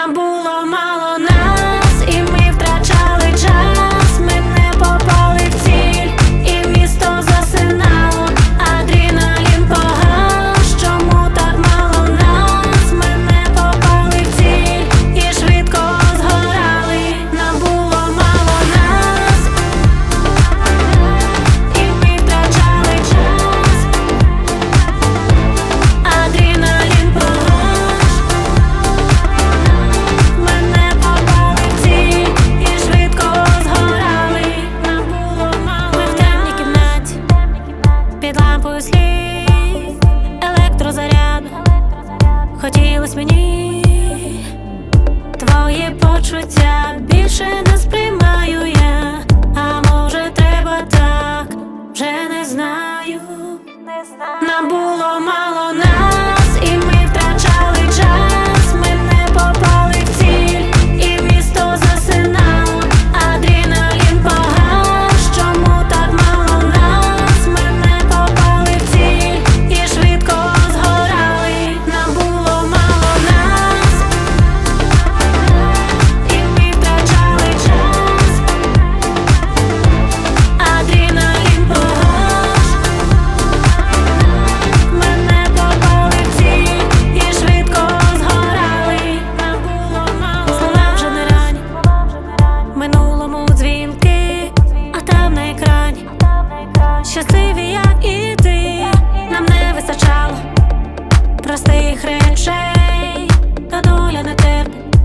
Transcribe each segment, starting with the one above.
нам було мало чомусь мені твої почуття більше не сприймаю я, а може, треба так, вже не знаю, не знаю. Нам було мало не. простих речей, та доля не терпить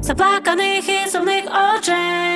заплаканих і сумних очей.